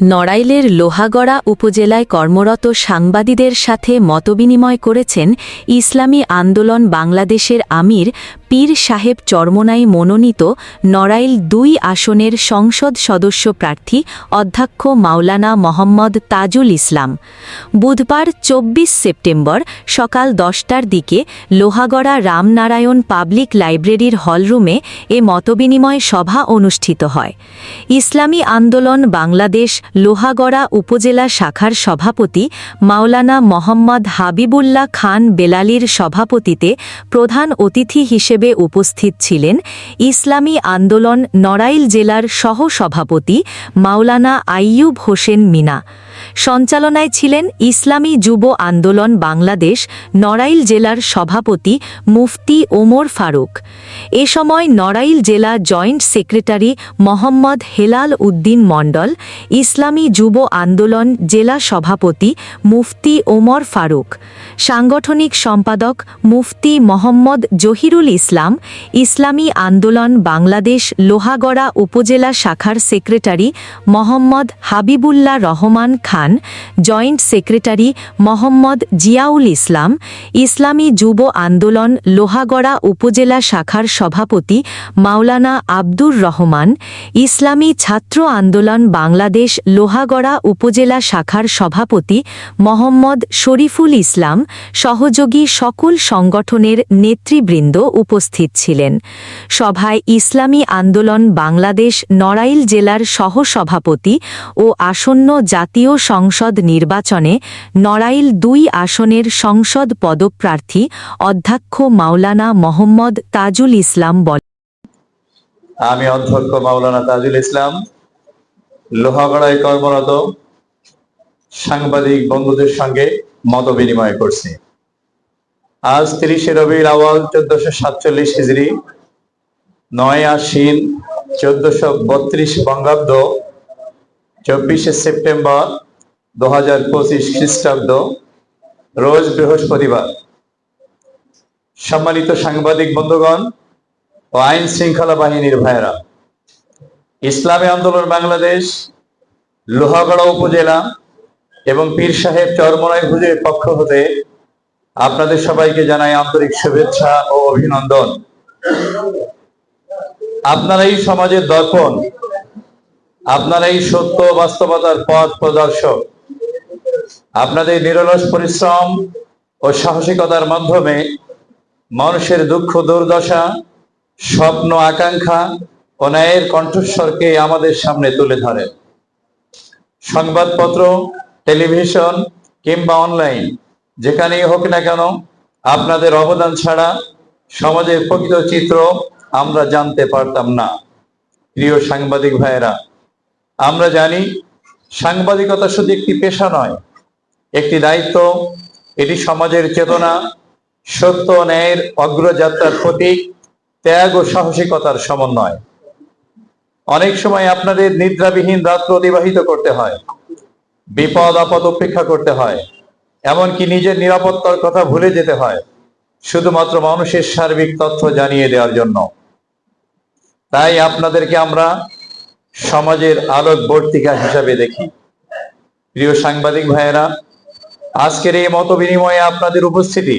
নড়াইলের লোহাগড়া উপজেলায় কর্মরত সাংবাদিকদের সাথে মতবিনিময় করেছেন ইসলামী আন্দোলন বাংলাদেশের আমির পীর সাহেব চরমনাই মনোনীত নড়াইল দুই আসনের সংসদ সদস্য প্রার্থী অধ্যক্ষ মাওলানা মোহাম্মদ তাজুল ইসলাম। বুধবার চব্বিশ সেপ্টেম্বর সকাল দশটার দিকে লোহাগড়া রামনারায়ণ পাবলিক লাইব্রেরির হলরুমে এ মতবিনিময় সভা অনুষ্ঠিত হয়। ইসলামী আন্দোলন বাংলাদেশ লোহাগড়া উপজেলা শাখার সভাপতি মাওলানা মোহাম্মদ হাবিবুল্লাহ খান বেলালির সভাপতিতে প্রধান অতিথি হিসেবে উপস্থিত ছিলেন ইসলামী আন্দোলন নড়াইল জেলার সহ-সভাপতি মাওলানা আইয়ুব হোসেন মিনা। সঞ্চালনায় ছিলেন ইসলামী যুব আন্দোলন বাংলাদেশ, নড়াইল জেলার সভাপতি মুফতি ওমর ফারুক। এ সময় নড়াইল জেলা জয়েন্ট সেক্রেটারি মোহাম্মদ হেলাল উদ্দিন মণ্ডল, ইসলামী যুব আন্দোলন জেলা সভাপতি মুফতি ওমর ফারুক, সাংগঠনিক সম্পাদক মুফতি মোহাম্মদ জহিরুল ইসলাম, ইসলামী আন্দোলন বাংলাদেশ লোহাগড়া উপজেলা শাখার secretary Mohammad Habibullah Rahman Khan. Joint secretary Mohammad Ziaul Islam, Islami Jubo Andolon Lohagara উপজেলা শাখার সভাপতি মাওলানা আব্দুর রহমান, ইসলামী ছাত্র আন্দোলন বাংলাদেশ লোহাগড়া উপজেলা শাখার সভাপতি মোহাম্মদ শরীফুল ইসলাম, সহযোগী সকল সংগঠনের নেতৃবৃন্দ উপস্থিত ছিলেন। সভায় ইসলামী আন্দোলন বাংলাদেশ নড়াইল জেলার সহসভাপতি ও আসন্ন জাতীয় সংসদ নির্বাচনে নড়াইল দুই আসনের সংসদ পদপ্রার্থী অধ্যক্ষ মাওলানা মোহাম্মদ তাজুল ইসলাম বলেন। আমি অধ্যক্ষ মাওলানা তাজুল ইসলাম, লোহাগড়ায় কর্মরত, সাংবাদিক বন্ধুদের সঙ্গে মত বিনিময় করছি। আজ তিরিশে রবির আওয়াল চোদ্দশো সাতচল্লিশ হিজড়ি নয় আশ্বিন চোদ্দশো বত্রিশ বঙ্গাব্দ, চব্বিশে সেপ্টেম্বর হাজার পঁচিশ খ্রিস্টাব্দ, রোজ বৃহস্পতিবার। সম্মানিত সাংবাদিক বন্ধুগণ ও আইন শৃঙ্খলা বাহিনীর ভাইয়েরা, ইসলামী আন্দোলন বাংলাদেশ, লোহাগড়া উপজেলা এবং পীর সাহেব চরমরাই ভুজের পক্ষ হতে আপনাদের সবাইকে জানাই আন্তরিক শুভেচ্ছা ও অভিনন্দন। আপনারা এই সমাজের দর্পণ, আপনারা এই সত্য বাস্তবতার পথ প্রদর্শক আপনাদের নিরলস পরিশ্রম ও সাহসিকতার মাধ্যমে মানুষের দুঃখ, দুর্দশা, স্বপ্ন, আকাঙ্ক্ষা ও ন্যায়ের কণ্ঠস্বরকে আমাদের সামনে তুলে ধরে। সংবাদপত্র, টেলিভিশন কিংবা অনলাইন, যেখানেই হোক না কেন, আপনাদের অবদান ছাড়া সমাজের প্রকৃত চিত্র আমরা জানতে পারতাম না। প্রিয় সাংবাদিক ভাইয়েরা, আমরা জানি সাংবাদিকতা শুধু একটি পেশা নয়, একটি দায়িত্ব, এটি সমাজের চেতনা, সত্য ন্যায়ের অগ্রযাত্রার প্রতীক, ত্যাগ ও সাহসিকতার সমন্বয়। অনেক সময় আপনাদের নিদ্রাবিহীন রাত্র অতিবাহিত করতে হয়, বিপদ, আপদ উপেক্ষা করতে হয়, এমনকি নিজের নিরাপত্তার কথা ভুলে যেতে হয়, শুধুমাত্র মানুষের সার্বিক তথ্য জানিয়ে দেওয়ার জন্য। তাই আপনাদেরকে আমরা সমাজের আলোক বর্তিকা হিসাবে দেখি। প্রিয় সাংবাদিক ভাইয়েরা, আজকের এই মত বিনিময়ে আপনাদের উপস্থিতি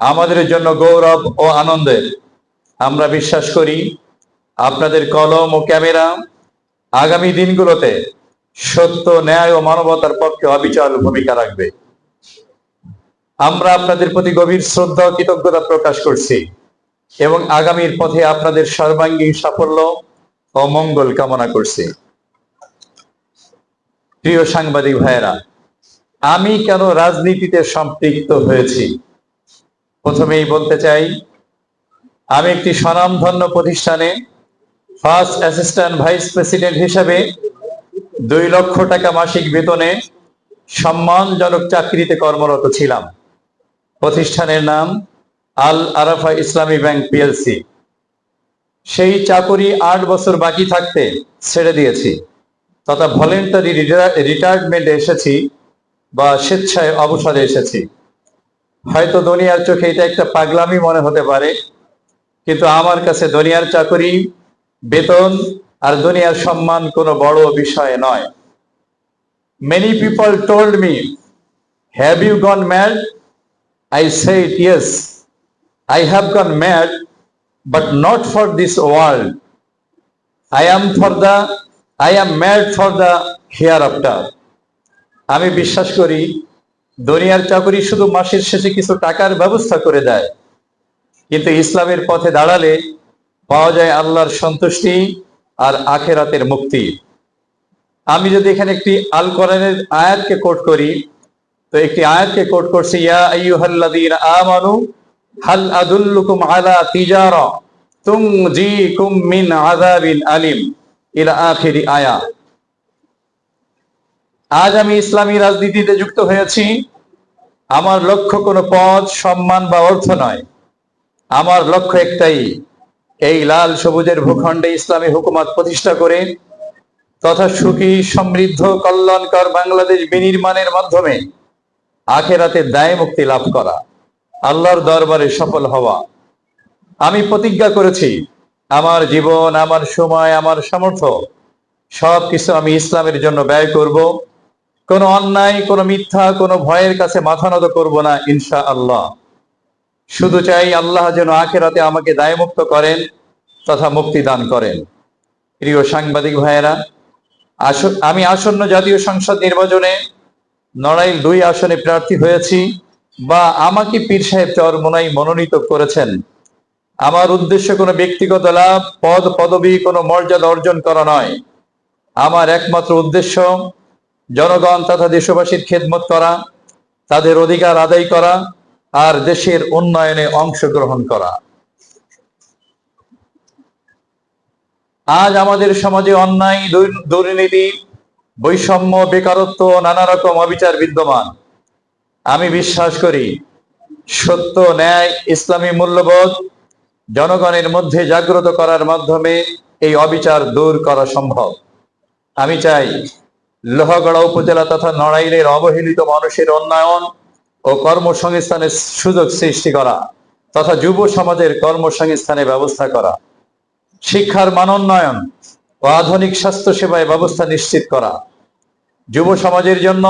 আমাদের জন্য গৌরব ও আনন্দের। আমরা বিশ্বাস করি, আপনাদের কলম ও ক্যামেরা আগামী দিনগুলোতে সত্য, ন্যায় ও মানবতার পক্ষে অবিচল ভূমিকা রাখবে। আমরা আপনাদের প্রতি গভীর শ্রদ্ধা ও কৃতজ্ঞতা প্রকাশ করছি এবং আগামীর পথে আপনাদের সর্বাঙ্গীন সাফল্য ও মঙ্গল কামনা করছি। প্রিয় সাংবাদিক ভাইয়েরা, আমি কেন রাজনীতিতে সম্পৃক্ত হয়েছি? প্রথমেই বলতে চাই, আমি একটি স্বনামধন্য প্রতিষ্ঠানে ফার্স্ট অ্যাসিস্ট্যান্ট ভাইস প্রেসিডেন্ট হিসেবে দুই লক্ষ টাকা মাসিক বেতনে সম্মানজনক চাকরিতে কর্মরত ছিলাম। প্রতিষ্ঠানের নাম আল আরাফা ইসলামী ব্যাংক পিএলসি। সেই চাকরি আট বছর বাকি থাকতে ছেড়ে দিয়েছি। তথা ভলেন্টারি রিটায়ারমেন্টে এসেছি বা স্বেচ্ছায় অবসরে এসেছি। হয়তো দুনিয়ার চোখে এটা একটা পাগলামি মনে হতে পারে কিন্তু আমার কাছে দুনিয়ার চাকরি বেতন আর দুনিয়ার সম্মান কোনো বড় বিষয় নয়। Many people told me, Have you gone mad? I said, yes I have gone mad, but not for this world. I am for the, I am mad for the hereafter. আমি বিশ্বাস করি, দুনিয়ার চাকরি শুধু মাসের শেষে কিছু টাকার ব্যবস্থা করে দেয় কিন্তু ইসলামের পথে দাঁড়ালে পাওয়া যায় আল্লাহর সন্তুষ্টি আর আখেরাতের মুক্তি আমি যদি এখানে একটি আল কোরআনের আয়াতকে কোট করি, তো একটি আয়াতকে কোট করছি, ইয়া আইয়ুহাল্লাযীনা আমানু হাল আদুল্লুকুম আলা তিজারা মিন আলিম। ইলা আখিরি আয়া। আজ আমি ইসলামী রাজনীতিতে যুক্ত হয়েছি। আমার লক্ষ্য কোনো পদ সম্মান বা অর্থ নয়। আমার লক্ষ্য একটাই, এই লাল সবুজের ভূখণ্ডে ইসলামী হুকুমত প্রতিষ্ঠা করে তথা সুখী, সমৃদ্ধ, কল্যাণকর বাংলাদেশ বিনির্মাণের মাধ্যমে আখেরাতে দায় মুক্তি লাভ করা। আল্লাহর দরবারে সফল হওয়া। আমি প্রতিজ্ঞা করেছি, আমার জীবন, আমার সময়, আমার সামর্থ্য সব কিছু আমি ইসলামের জন্য ব্যয় করব। কোনো অন্যায়, কোনো মিথ্যা, কোনো ভয়ের কাছে মাথা নত করব না ইনশা আল্লাহ শুধু চাই আল্লাহ যেন আখেরাতে আমাকে দায়মুক্ত করেন তথা মুক্তি দান করেন। প্রিয় সাংবাদিক ভাইয়েরা আমি আসন্ন জাতীয় সংসদ নির্বাচনে নড়াইল দুই আসনে প্রার্থী হয়েছি। বা আমাকে পীর সাহেব চরমোনাই মনোনীত করেছেন। আমার উদ্দেশ্য কোনো ব্যক্তিগত লাভ, পদ, পদবি, কোনো মর্যাদা অর্জন করা নয়। আমার একমাত্র উদ্দেশ্য জনগণ তথা দেশবাসীর খেদমত করা, তাদের অধিকার আদায় করা আর দেশের উন্নয়নে অংশগ্রহণ করা। আজ আমাদের সমাজে অন্যায়, দুর- দুর্নীতি, বৈষম্য, বেকারত্ব নানা রকম অবিচার বিদ্যমান। আমি বিশ্বাস করি, সত্য ন্যায়, ইসলামী মূল্যবোধ জনগণের মধ্যে জাগ্রত করার মাধ্যমে এই অবিচার দূর করা সম্ভব। আমি চাই, লোহাগড়া উপজেলা তথা নড়াইলের অবহেলিত মানুষের উন্নয়ন ও কর্মসংস্থানের সুযোগ সৃষ্টি করা তথা যুব সমাজের কর্মসংস্থানের ব্যবস্থা করা, শিক্ষার মানোন্নয়ন ও আধুনিক স্বাস্থ্য সেবায় ব্যবস্থা নিশ্চিত করা, যুব সমাজের জন্য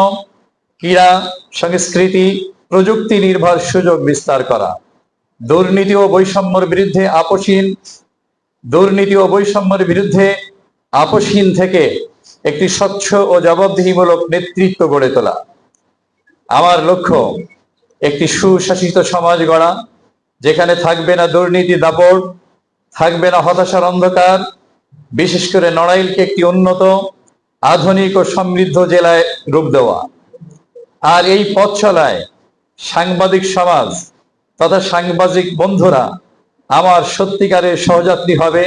ক্রীড়া, সংস্কৃতি, প্রযুক্তি নির্ভর সুযোগ বিস্তার করা। দুর্নীতি ও বৈষম্যের বিরুদ্ধে আপোষহীন দুর্নীতি ও বৈষম্যের বিরুদ্ধে আপোষহীন থেকে একটি স্বচ্ছ ও জবাবদিহিমূলক নেতৃত্ব গড়ে তোলা। আমার লক্ষ্য, একটি সুশাসিত সমাজ গড়া, যেখানে থাকবে না দুর্নীতি দাপট, থাকবে না হতাশার অন্ধকার, বিশেষ করে নড়াইলকে একটি উন্নত, আধুনিক ও সমৃদ্ধ জেলায় রূপ দেওয়া। আর এই পথ চলায় সাংবাদিক সমাজ তথা সাংবাদিক বন্ধুরা আমার সত্যিকারের সহযাত্রী হবে,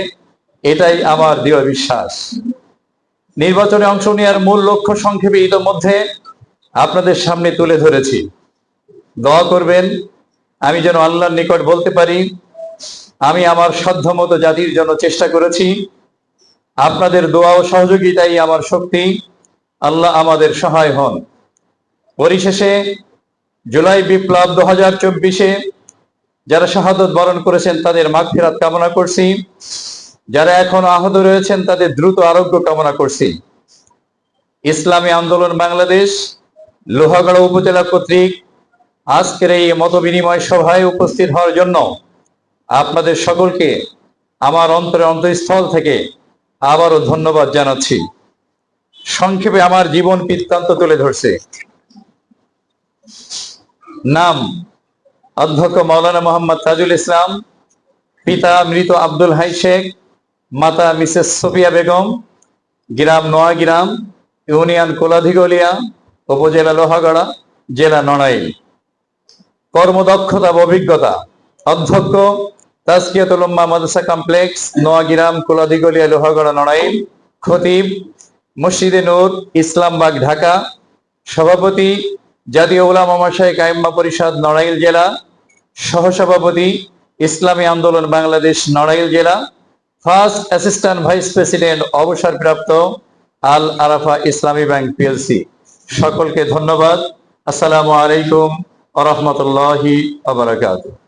এটাই আমার দৃঢ় বিশ্বাস। নির্বাচনে অংশ নেওয়ার মূল লক্ষ্য সংক্ষেপে ইতোমধ্যে আপনাদের সামনে তুলে ধরেছি। দোয়া করবেন, আমি যেন আল্লাহর নিকট বলতে পারি, আমি আমার সাধ্যমতো জাতির জন্য চেষ্টা করেছি। আপনাদের দোয়া ও সহযোগিতাই আমার শক্তি। আল্লাহ আমাদের সহায় হন। পরিশেষে জুলাই বিপ্লব দু হাজার চব্বিশে যারা শাহাদত বরণ করেছেন তাদের মাগফিরাত কামনা করছি। যারা এখন আহত রয়েছেন তাদের দ্রুত আরোগ্য কামনা করছি। ইসলামী আন্দোলন বাংলাদেশ, লোহাগড়া উপজেলা কর্তৃক আজকের এই মত বিনিময় সভায় উপস্থিত হওয়ার জন্য আপনাদের সকলকে আমার অন্তরে অন্তঃস্থল থেকে আবারও ধন্যবাদ জানাচ্ছি। সংক্ষেপে আমার জীবন বৃত্তান্ত তুলে ধরছে। নাম অধ্যক্ষ মৌলানা মোহাম্মদ তাজুল ইসলাম, পিতা মৃত আব্দুল হাই শেখ, মাতা মিসেস সোফিয়া বেগম, গ্রাম নোয়াগ্রাম ইউনিয়ন কোলাধিগলিয়া, উপজেলা লোহাগড়া, জেলা নড়াইল। কর্মদক্ষতা অভিজ্ঞতা, অধ্যক্ষ তাজকিয়াতুল উম্মাহ মাদ্রাসা কমপ্লেক্স নোয়াগ্রাম কোলাধিগলিয়া, লোহাগড়া, নড়াইল, খতিব, মসজিদে নূর, ইসলামবাগ, ঢাকা, সভাপতি জাতীয় উলামা মাসায় কাইম্মা পরিষদ নড়াইল জেলা, সহসভাপতি ইসলামী আন্দোলন বাংলাদেশ নড়াইল জেলা, ফার্স্ট অ্যাসিস্ট্যান্ট ভাইস প্রেসিডেন্ট অবসরপ্রাপ্ত আল আরাফা ইসলামী ব্যাংক পিএলসি। সকলকে ধন্যবাদ। আসসালামু আলাইকুম আ রহমতুল্লাহি আবরাকাতুহ